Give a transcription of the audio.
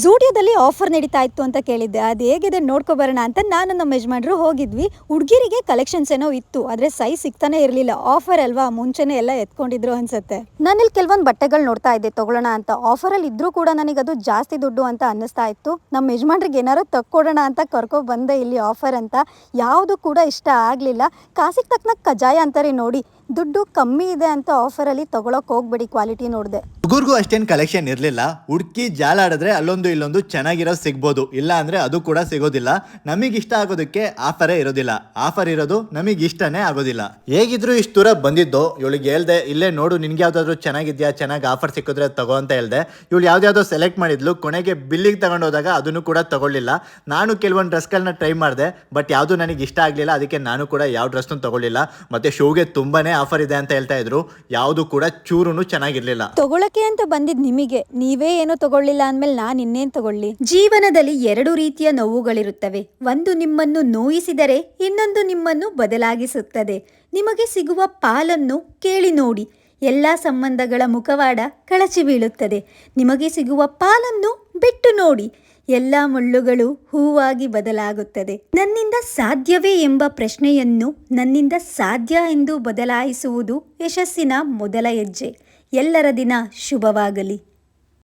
ಝೂಡಿಯೋದಲ್ಲಿ offer ನಡೀತಾ ಇತ್ತು ಅಂತ ಕೇಳಿದ್ದೆ. ಅದು ಹೇಗಿದೆ ನೋಡ್ಕೊಬರೋಣ ಅಂತ ನಾನು ನಮ್ಮ ಯಜಮಾನ್ರು ಹೋಗಿದ್ವಿ. ಹುಡುಗಿರಿಗೆ ಕಲೆಕ್ಷನ್ಸ್ ಏನೋ ಇತ್ತು, ಆದರೆ ಸೈಜ್ ಸಿಗ್ತಾನೆ ಇರಲಿಲ್ಲ. ಆಫರ್ ಅಲ್ವಾ? ಮುಂಚೆನೆ ಎಲ್ಲ ಎತ್ಕೊಂಡಿದ್ರು ಅನ್ಸುತ್ತೆ. ನಾನಿಲ್ಲಿ ಕೆಲವೊಂದು ಬಟ್ಟೆಗಳು ನೋಡ್ತಾ ಇದ್ದೆ, ತಗೊಳ್ಳೋಣ ಅಂತ. ಆಫರಲ್ಲಿ ಇದ್ರೂ ಕೂಡ ನನಗೆ ಅದು ಜಾಸ್ತಿ ದುಡ್ಡು ಅಂತ ಅನ್ನಿಸ್ತಾ ಇತ್ತು. ನಮ್ಮ ಯಜಮಾನ್ರಿಗೆ ಏನಾರು ತಕ್ಕೊಡೋಣ ಅಂತ ಕರ್ಕೊ ಬಂದೆ ಇಲ್ಲಿ ಆಫರ್ ಅಂತ. ಯಾವುದು ಕೂಡ ಇಷ್ಟ ಆಗಲಿಲ್ಲ. ಕಾಸಿಗೆ ತಕ್ಕನ ಕಜಾಯ ಅಂತಾರೆ ನೋಡಿ. ದುಡ್ಡು ಕಮ್ಮಿ ಇದೆ ಅಂತ ಆಫರಲ್ಲಿ ತಗೊಳಕ್ ಹೋಗ್ಬೇಡಿ ಕ್ವಾಲಿಟಿ ನೋಡಿದೆ. ಹುಡುಗರ್ಗೂ ಅಷ್ಟೇನು ಕಲೆಕ್ಷನ್ ಇರಲಿಲ್ಲ. ಹುಡುಕಿ ಜಾಲಾಡಿದ್ರೆ ಅಲ್ಲೊಂದು ಇಲ್ಲೊಂದು ಚೆನ್ನಾಗಿರೋ ಸಿಗ್ಬೋದು. ಇಲ್ಲ ಅಂದರೆ ಅದು ಕೂಡ ಸಿಗೋದಿಲ್ಲ. ನಮಗೆ ಇಷ್ಟ ಆಗೋದಕ್ಕೆ ಆಫರೇ ಇರೋದಿಲ್ಲ. ಆಫರ್ ಇರೋದು ನಮಗೆ ಇಷ್ಟನೇ ಆಗೋದಿಲ್ಲ. ಹೇಗಿದ್ರು ಇಷ್ಟು ದೂರ ಬಂದಿದ್ದು, ಇವಳಿಗೆ ಹೇಳ್ದೆ, ಇಲ್ಲೇ ನೋಡು, ನಿನ್ಗೆ ಯಾವ್ದಾದ್ರು ಚೆನ್ನಾಗಿದ್ಯಾ, ಚೆನ್ನಾಗಿ ಆಫರ್ ಸಿಕ್ಕಿದ್ರೆ ತಗೋ ಅಂತ ಹೇಳ್ದೆ. ಇವಳು ಯಾವುದ್ಯಾವುದೋ ಸೆಲೆಕ್ಟ್ ಮಾಡಿದ್ಲು, ಕೊನೆಗೆ ಬಿಲ್ಲಿಗೆ ತಗೊಂಡೋದಾಗ ಅದನ್ನು ಕೂಡ ತಗೊಳ್ಳಿಲ್ಲ. ನಾನು ಕೆಲವೊಂದು ಡ್ರೆಸ್ಗಳನ್ನ ಟ್ರೈ ಮಾಡಿದೆ ಬಟ್ ಯಾವುದು ನನಗೆ ಇಷ್ಟ ಆಗಲಿಲ್ಲ, ಅದಕ್ಕೆ ನಾನು ಕೂಡ ಯಾವ ಡ್ರೆಸ್ನು ತಗೊಳ್ಳಿಲ್ಲ. ಮತ್ತೆ ಶೋಗೆ ತುಂಬಾನೇ ಆಫರ್ ಇದೆ ಅಂತ ಹೇಳ್ತಾ ಇದ್ರು. ಯಾವುದು ಕೂಡ ಚೂರು ಚೆನ್ನಾಗಿರ್ಲಿಲ್ಲ. ತಗೊಳಕ್ಕೆ ಅಂತ ಬಂದಿದ್ ನಿಮಗೆ? ನೀವೇ ಏನು ತಗೊಳ್ಳಿಲ್ಲ ಅಂದ್ಮೇಲೆ ನಾನ್ ಇನ್ನೇನ್ ತಗೊಳ್ಳಿ? ಜೀವನದಲ್ಲಿ ಎರಡು ರೀತಿಯ ನೋವುಗಳಿರುತ್ತವೆ. ಒಂದು ನಿಮ್ಮನ್ನು ನೋಯಿಸಿದರೆ ಇನ್ನೊಂದು ನಿಮ್ಮನ್ನು ಬದಲಾಗಿಸುತ್ತದೆ. ನಿಮಗೆ ಸಿಗುವ ಪಾಲನ್ನು ಕೇಳಿ ನೋಡಿ. ಎಲ್ಲ ಸಂಬಂಧಗಳ ಮುಖವಾಡ ಕಳಚಿ ಬೀಳುತ್ತದೆ. ನಿಮಗೆ ಸಿಗುವ ಪಾಲನ್ನು ಬಿಟ್ಟು ನೋಡಿ. ಎಲ್ಲ ಮುಳ್ಳುಗಳು ಹೂವಾಗಿ ಬದಲಾಗುತ್ತದೆ. ನನ್ನಿಂದ ಸಾಧ್ಯವೇ ಎಂಬ ಪ್ರಶ್ನೆಯನ್ನು ನನ್ನಿಂದ ಸಾಧ್ಯ ಎಂದು ಬದಲಾಯಿಸುವುದು ಯಶಸ್ಸಿನ ಮೊದಲ ಹೆಜ್ಜೆ. ಎಲ್ಲರ ದಿನ ಶುಭವಾಗಲಿ.